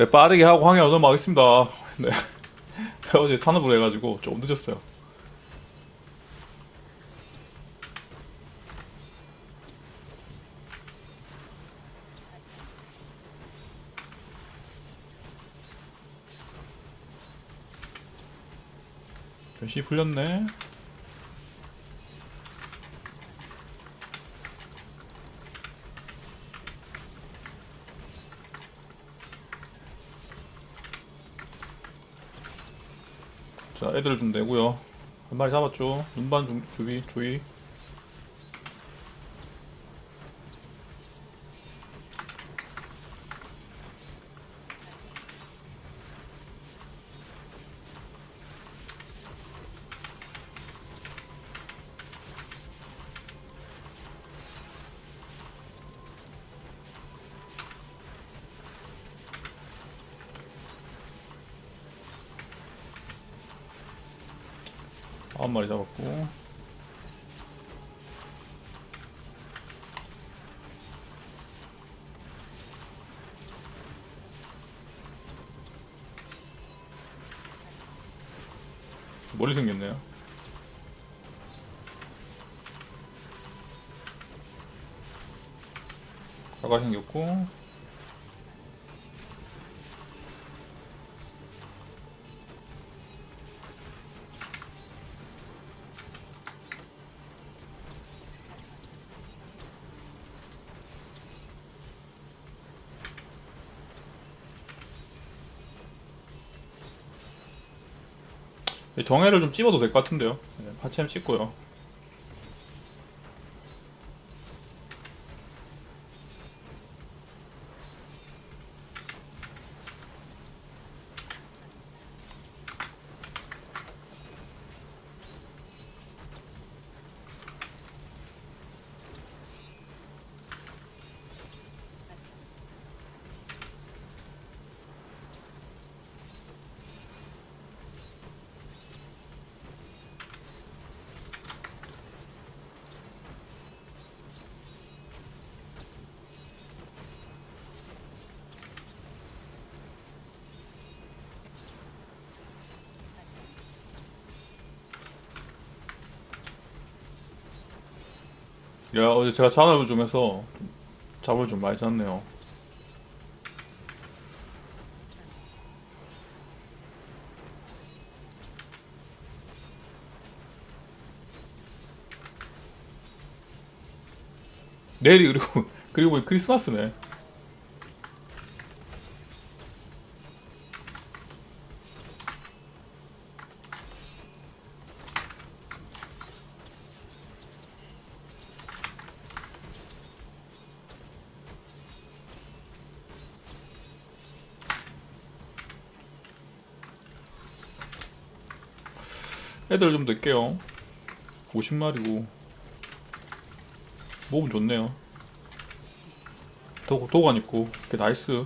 네, 빠르게 하고 황해 얻어먹겠습니다. 네. 제가 어제 탄업을 해가지고 좀 늦었어요. 변신이 풀렸네. 자, 애들 좀 내고요. 한 마리 잡았죠. 눈반 중, 주비, 주의. 아홉 마리 잡았고. 멀리 생겼네요. 가가 생겼고. 정해를 좀 찝어도 될 것 같은데요. 네, 파챔 찍고요. 야 어제 제가 잔업을 좀 해서 좀 잠을 좀 많이 잤네요. 내일이 그리고 그리고 크리스마스네. 애들 좀 넣을게요. 50마리고 몸은 좋네요. 도, 도관 있고 그 나이스.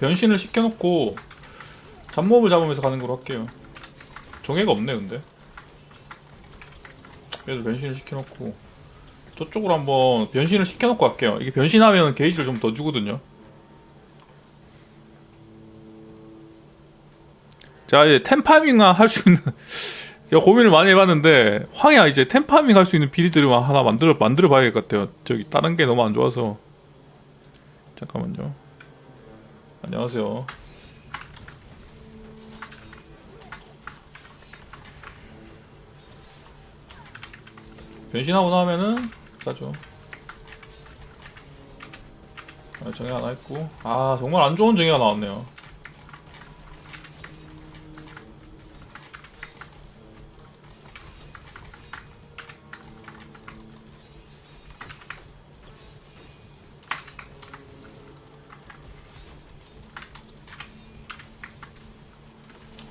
변신을 시켜놓고 잡몹을 잡으면서 가는 걸로 할게요. 정해가 없네 근데. 그래도 변신을 시켜놓고 저쪽으로 한번 변신을 시켜놓고 갈게요. 이게 변신하면 게이지를 좀 더 주거든요. 자 이제 템파밍만 할 수 있는 제가 고민을 많이 해봤는데 황야 이제 템파밍 할 수 있는 비리들을 하나 만들어 만들어 봐야 될것 같아요. 저기 다른 게 너무 안 좋아서 잠깐만요. 안녕하세요. 변신하고 나면은 가죠. 아, 정해 하나 있고 아 정말 안 좋은 정해가 나왔네요.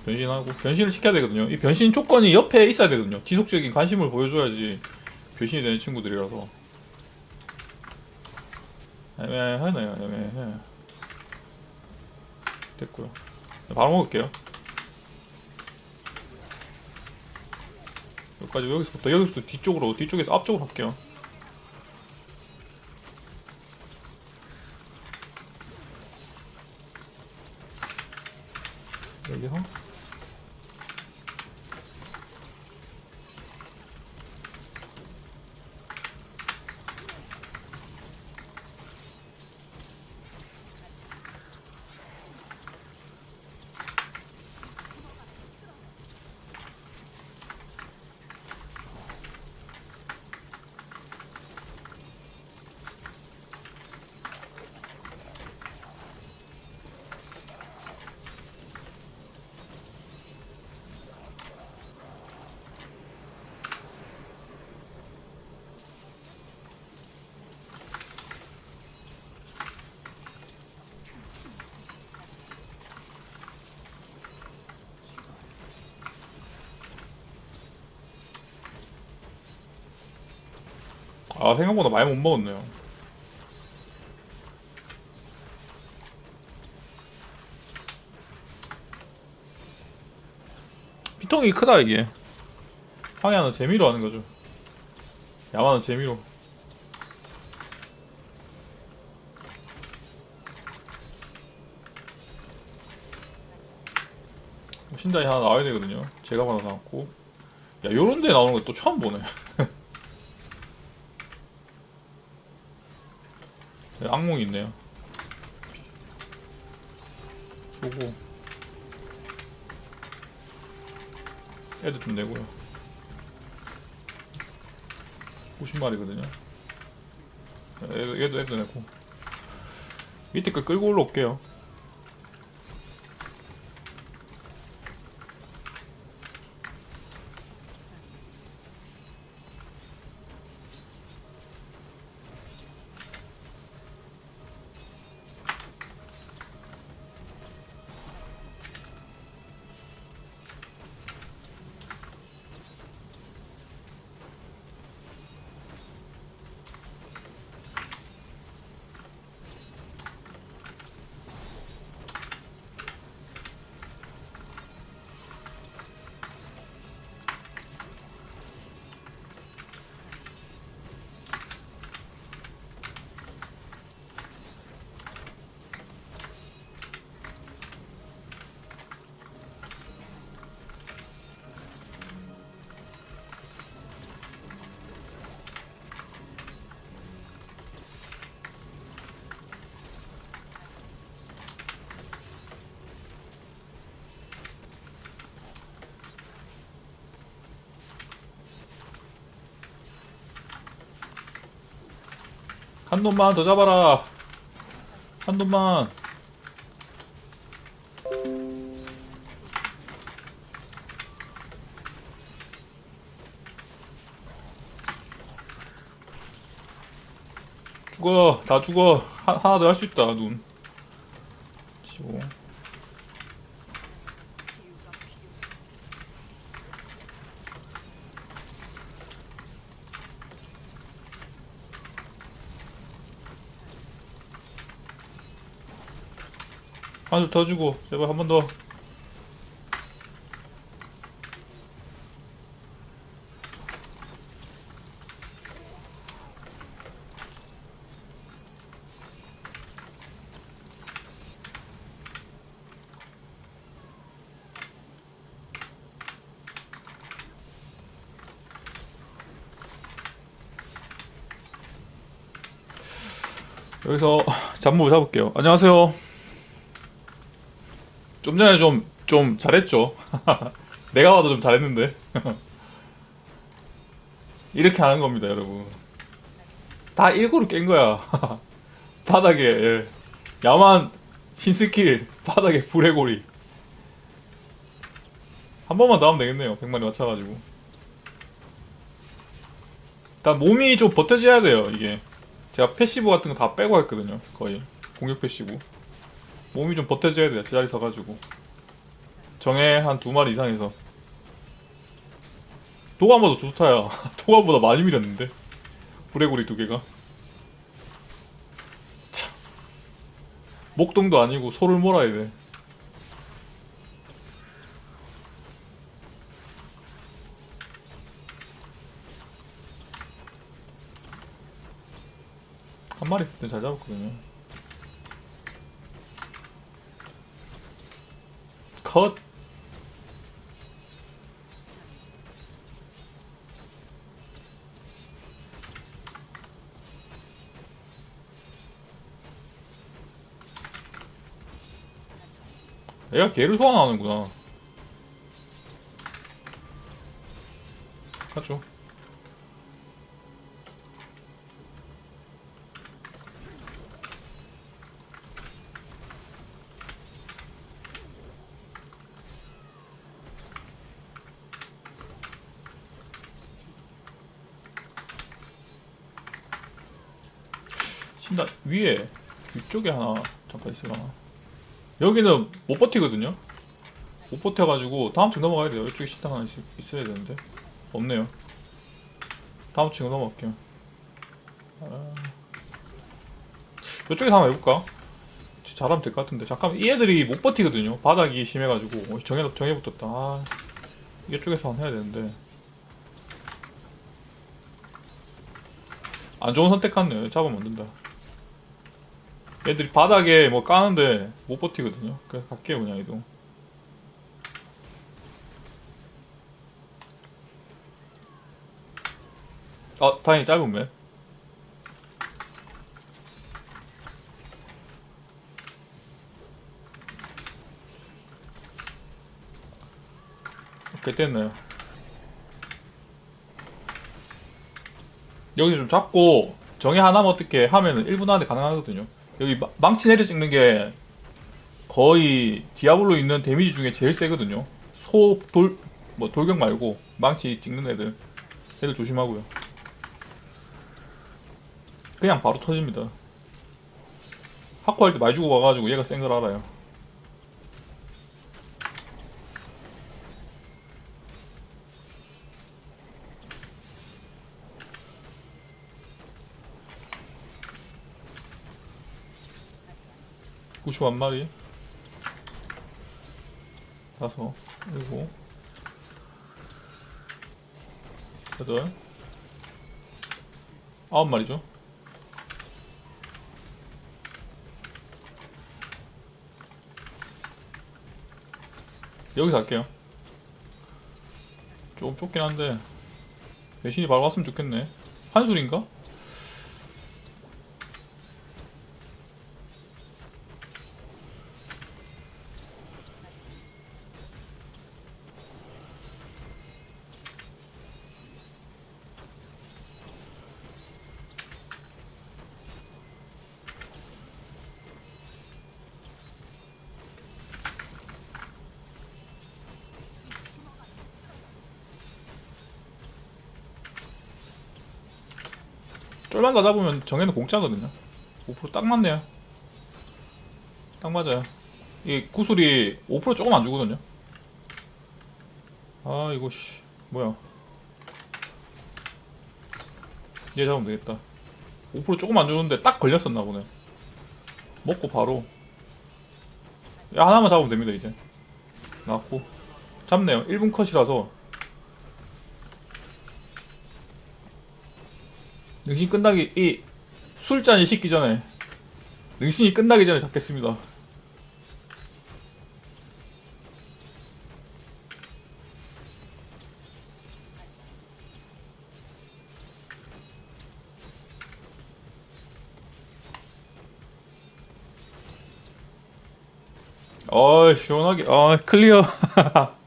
변신하고 변신을 시켜야 되거든요. 이 변신 조건이 옆에 있어야 되거든요. 지속적인 관심을 보여줘야지 변신이 되는 친구들이라서 애매하네요. 애매해. 됐고요. 바로 먹을게요. 여기까지 여기서부터 여기서부터 뒤쪽으로 뒤쪽에서 앞쪽으로 할게요. 여기서 아 생각보다 많이 못 먹었네요. 피통이 크다 이게. 황야는 재미로 하는 거죠. 야마는 재미로. 신단이 하나 나와야 되거든요. 제가 하나 나왔고. 야 요런 데 나오는 거 또 처음 보네. 네, 악몽이 있네요. 보고 애들 좀 내고요. 90마리거든요. 얘도, 얘도 애도 내고 밑에 거 끌고 올라올게요. 한 놈만 더 잡아라. 한 놈만. 죽어. 다 죽어. 하, 하나 더 할 수 있다, 눈. 하나 더 주고 제발 한 번 더. 여기서 잠무 잡을게요. 안녕하세요. 좀 전에 좀, 좀 잘했죠. 내가 봐도 좀 잘했는데. 이렇게 하는 겁니다, 여러분. 다 일구로 깬 거야. 바닥에, 예. 야만 신스킬, 바닥에 불해고리. 한 번만 더 하면 되겠네요. 100마리 맞춰가지고. 일단 몸이 좀 버텨줘야 돼요, 이게. 제가 패시브 같은 거 다 빼고 했거든요, 거의. 공격 패시브. 몸이 좀 버텨줘야 돼 그 제자리 서가지고. 정해 한 두 마리 이상해서. 도감보다 좋다야. 도감보다 많이 밀었는데. 불레고리 두 개가. 참 목동도 아니고 소를 몰아야 돼 한 마리 있을 땐 잘 잡았거든요. 컷. 얘가 개를 소환하는구나. 하죠. 나 위에 위쪽에 하나 잠깐 있으려나 여기는 못 버티거든요? 못 버텨가지고 다음 층 넘어가야 돼요. 이쪽에 식당 하나 있, 있어야 되는데. 없네요. 다음 층 넘어갈게요. 아... 이쪽에서 한번 해볼까? 잘하면 될 것 같은데. 잠깐만 이 애들이 못 버티거든요. 바닥이 심해가지고. 어, 정해, 정해 붙었다. 아... 이쪽에서 해야 되는데. 안 좋은 선택 같네요. 잡으면 안 된다 애들이 바닥에 뭐 까는데 못 버티거든요. 그래서 갈게요 그냥 이동. 아 다행히 짧은 맵. 오케이 됐네요. 여기 좀 잡고 정의 하나만 어떻게 하면은 1분 안에 가능하거든요. 여기 마- 망치 내려 찍는 게 거의 디아블로 있는 데미지 중에 제일 세거든요. 소 돌 뭐 돌격 말고 망치 찍는 애들 애들 조심하고요. 그냥 바로 터집니다. 하코 할 때 많이 주고 와가지고 얘가 센 걸 알아요. 구십 한 마리. 다섯 일곱 여덟 아홉 마리죠. 여기서 할게요. 조금 좁긴 한데 배신이 바로 왔으면 좋겠네. 한술인가? 쫄만 더 잡으면 정해는 공짜거든요. 5%딱 맞네요. 딱 맞아요. 이 구슬이 5% 조금 안 주거든요. 아 이거 씨 뭐야. 얘 잡으면 되겠다. 5% 조금 안 주는데 딱 걸렸었나 보네. 먹고 바로. 야 하나만 잡으면 됩니다 이제. 나왔고. 잡네요. 1분 컷이라서 능신 끝나기 이 술잔이 식기 전에 능신이 끝나기 전에 잡겠습니다. 어 시원하게 아 클리어